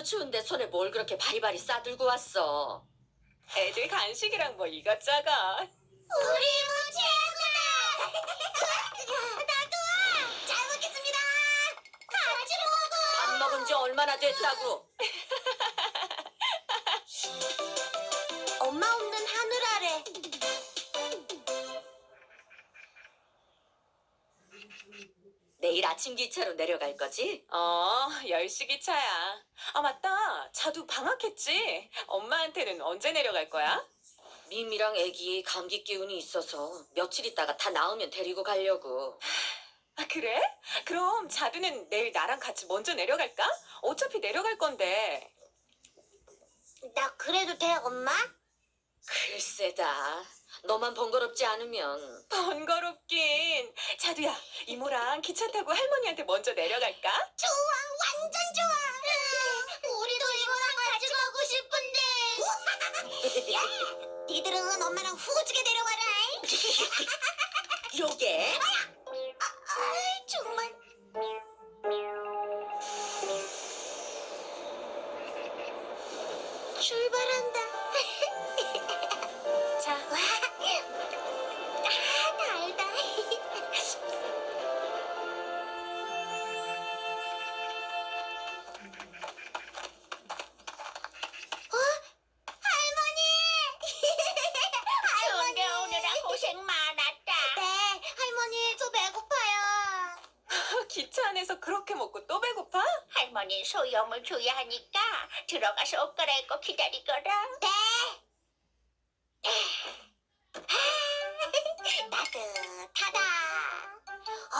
날씨도 추운데 손에 뭘 그렇게 바리바리 싸들고 왔어. 애들 간식이랑 뭐 이것저것. 우리 최고다! 나도! 잘 먹겠습니다! 같이 먹어! 밥 먹은 지 얼마나 됐다고. 엄마 없는 하늘 아래 내일 아침 기차로 내려갈 거지? 어, 10시 기차야. 아, 맞다. 자두 방학했지? 엄마한테는 언제 내려갈 거야? 미미랑 애기 감기 기운이 있어서 며칠 있다가 다 나으면 데리고 가려고. 아, 그래? 그럼 자두는 내일 나랑 같이 먼저 내려갈까? 어차피 내려갈 건데. 나 그래도 돼 엄마? 글쎄다. 너만 번거롭지 않으면. 번거롭긴. 자두야, 이모랑 기차 타고 할머니한테 먼저 내려갈까? 좋아 완전 좋아 우리도 이모랑 같이 가고 싶은데 야, 니들은 엄마랑 후지게 내려와라 요게? 아 정말 할머니 소염을 줘야 하니까 들어가서 옷 갈아입고 기다리거라. 네. 따뜻하다.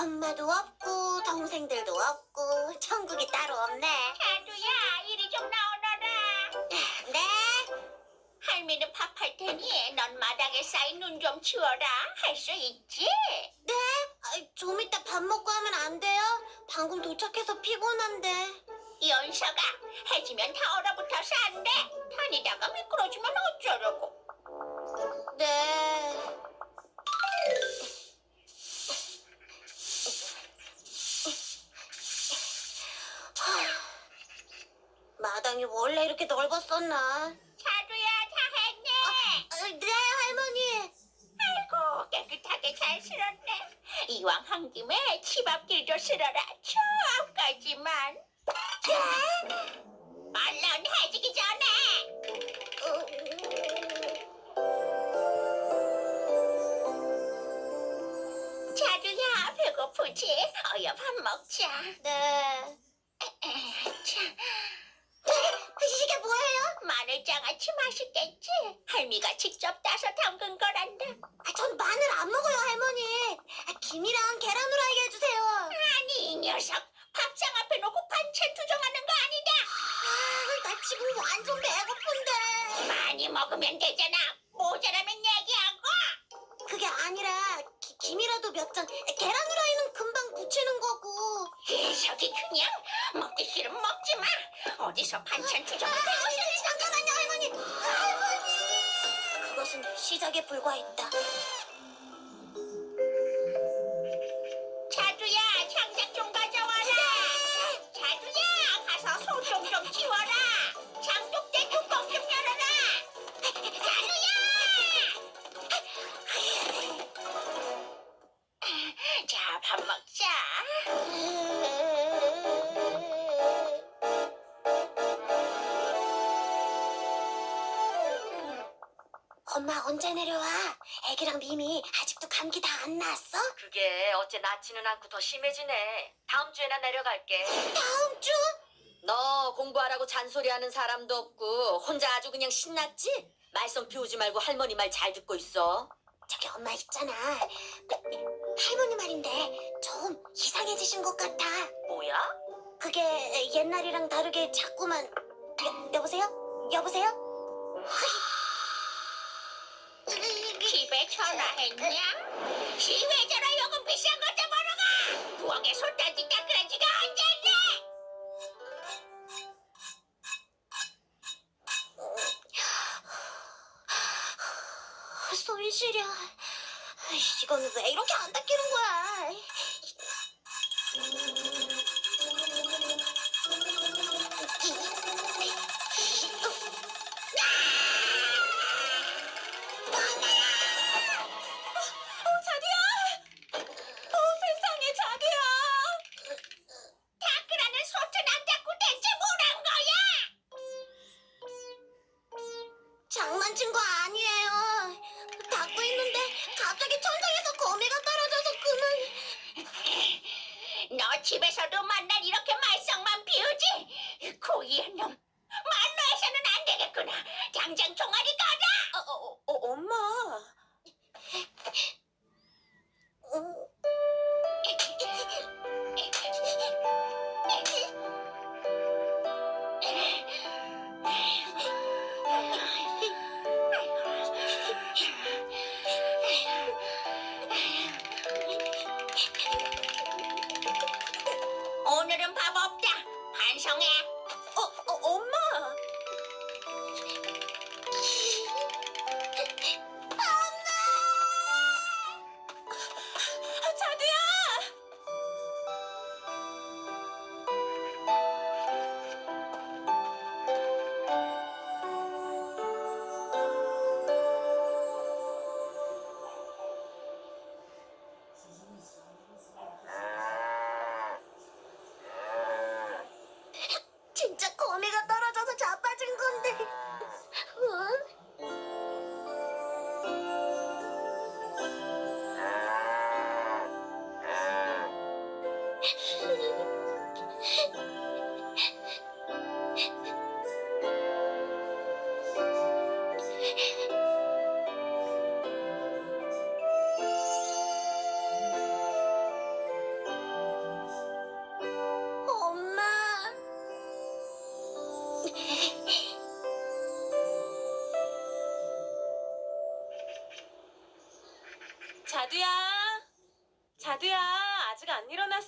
엄마도 없고 동생들도 없고 천국이 따로 없네. 자두야 이리 좀 나오너라. 네. 할미는 밥할 테니 넌 마당에 쌓인 눈 좀 치워라. 할 수 있지? 네. 좀 이따 밥 먹고 하면 안 돼요? 방금 도착해서 피곤한데. 연서가 해지면 다 얼어붙어서 안 돼. 다니다가 미끄러지면 어쩌려고. 네. 마당이 원래 이렇게 넓었었나? 자두야, 다 했네. 네, 할머니. 아이고, 깨끗하게 잘 쓸었네. 이왕 한 김에 치밥길도 쓸어라. 저 앞까지만. 네? 얼른 해지기 전에. 자두야, 배고프지? 어여 밥 먹자. 네. 자. 이게 뭐예요? 마늘 장아찌 맛있겠지? 할미가 직접 따서 담근 거란다. 전 마늘 안 먹어요, 할머니. 김이랑 계란 후라이 해주세요. 아니, 이 녀석. 밥상 앞에 놓고 반찬 투정하는 거 아니다. 아, 나 지금 완전 배고픈데. 많이 먹으면 되잖아. 모자라면 얘기하고. 그게 아니라 기- 김이라도 몇 장. 계란 후라이는 금방 부치는 거고. 저기 그냥 먹기 싫으면 먹지 마. 어디서 반찬 투정하고 있어? 잠깐만요, 할머니. 할머니. 그것은 시작에 불과했다. 미미 아직도 감기 다안 나았어? 그게 어째 낫지는 않고 더 심해지네. 다음 주에나 내려갈게. 다음 주? 너 공부하라고 잔소리하는 사람도 없고 혼자 아주 그냥 신났지? 말썽 피우지 말고 할머니 말 잘 듣고 있어. 저기 엄마 있잖아. 할머니 말인데 좀 이상해지신 것 같아. 뭐야? 그게 옛날이랑 다르게 자꾸만 여, 여보세요? 여보세요? 전화했냐? 시왜 전화 요금 비싼 것도 모르고 부엌에 손 딴지 닦으란 지가 언젠데? 손 시려 아이씨, 이건 왜 이렇게 안 닦이는 거야? 장난친 거 아니에요. 닦고 있는데 갑자기 천장에서 거미가 떨어져서 그만. 너 집에서도 만날 이렇게 말썽만 피우지? 고이한 놈. 만노에서는 안 되겠구나. 당장 종아리 가자. 어, 어, 어, 엄마. 오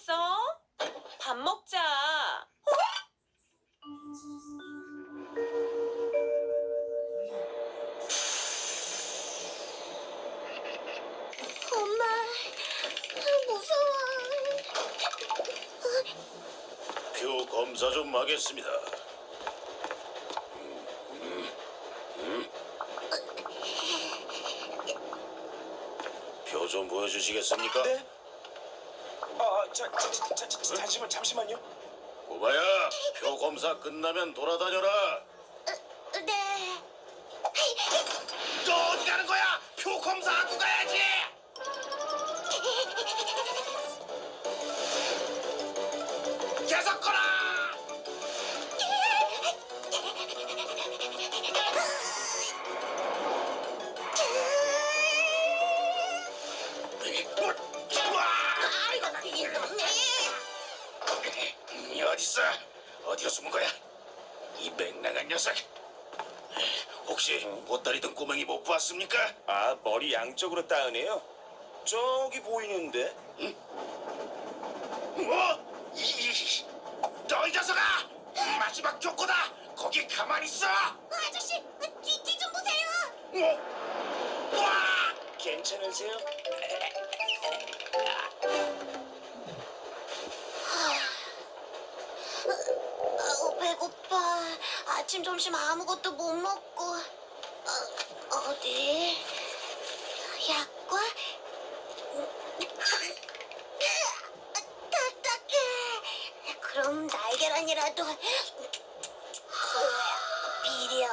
안 일어났어? 밥 먹자. 엄마, 무서워. 표 검사 좀 하겠습니다. 표 좀 보여주시겠습니까? 네? 아, 자, 자, 자, 자, 자, 잠시만, 잠시만요. 고바야, 표 검사 끝나면 돌아다녀라. 네. 또 어디 가는 거야? 표 검사하고 가야지. 든 꼬맹이 못 봤습니까? 아, 머리 양쪽으로 따으네요. 저기 보이는데. 뭐? 이, 너이 녀석아! 마지막 조커다! 거기 가만히 있어! 아저씨, 뒤, 뒤좀 보세요. 어? 와! 괜찮으세요? 아우, 배고파. 아침, 점심 아무것도 못 먹고. 어, 어디? 약과? 딱딱해. 그럼 날계란이라도. 비려.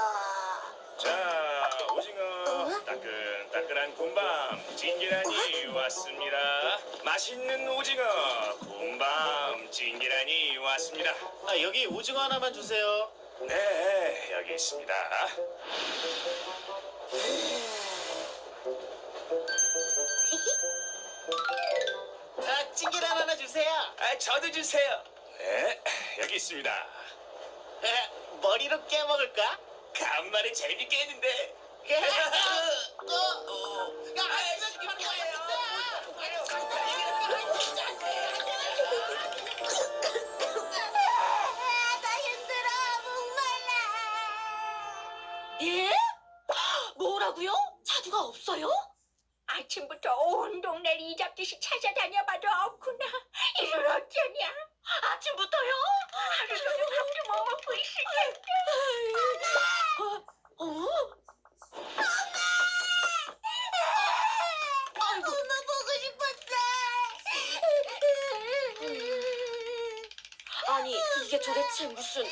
자, 오징어, 따끈따끈한 군밤, 찐계란이 왔습니다. 맛있는 오징어, 군밤, 찐계란이 왔습니다. 아, 여기 오징어 하나만 주세요. 네, 여기 있습니다. 아, 찌개란 하나 주세요. 아, 저도 주세요. 네, 여기 있습니다. 머리로 깨먹을까? 간만에 재밌게 했는데. 나 힘들어, 목말라. 예? 뭐라고요? 자두가 없어요? 아침부터 온 동네를 이잡듯이 찾아다녀봐도 없구나. 이를 어쩌냐? 아침부터요? 하루 종일 밥도 못 먹고 있을 텐데. 어? 엄마 보고 싶었어. 아니 이게 도대체 무슨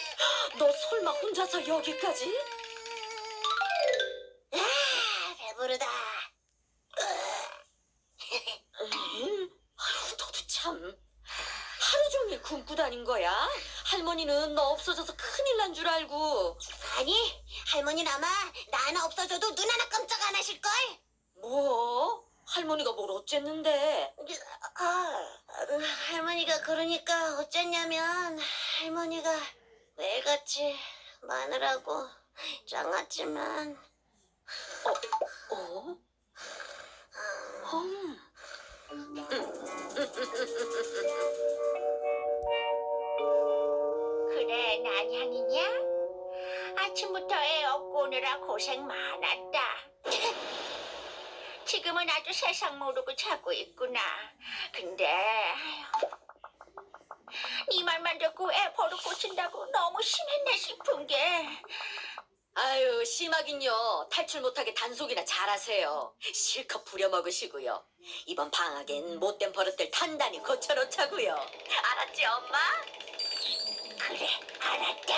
너 설마 혼자서 여기까지? 아, 배부르다. 음, 아유 너도 참 하루 종일 굶고 다닌 거야? 할머니는 너 없어져서 큰일 난 줄 알고 아니, 할머니는 아마 나 하나 없어져도 눈 하나 깜짝 안 하실걸? 뭐? 할머니가 뭘 어쨌는데? 아, 할머니가 그러니까 어쨌냐면 할머니가 매일같이 마늘하고 장아찌만 그래 난 향이냐? 아침부터 애 업고 오느라 고생 많았다. 지금은 아주 세상 모르고 자고 있구나. 근데 아휴, 네 말만 듣고 애 버릇 고친다고 너무 심했네 싶은 게. 아유 심하긴요. 탈출 못하게 단속이나 잘하세요. 실컷 부려먹으시고요. 이번 방학엔 못된 버릇들 단단히 고쳐놓자고요. 알았지 엄마? 그래 알았다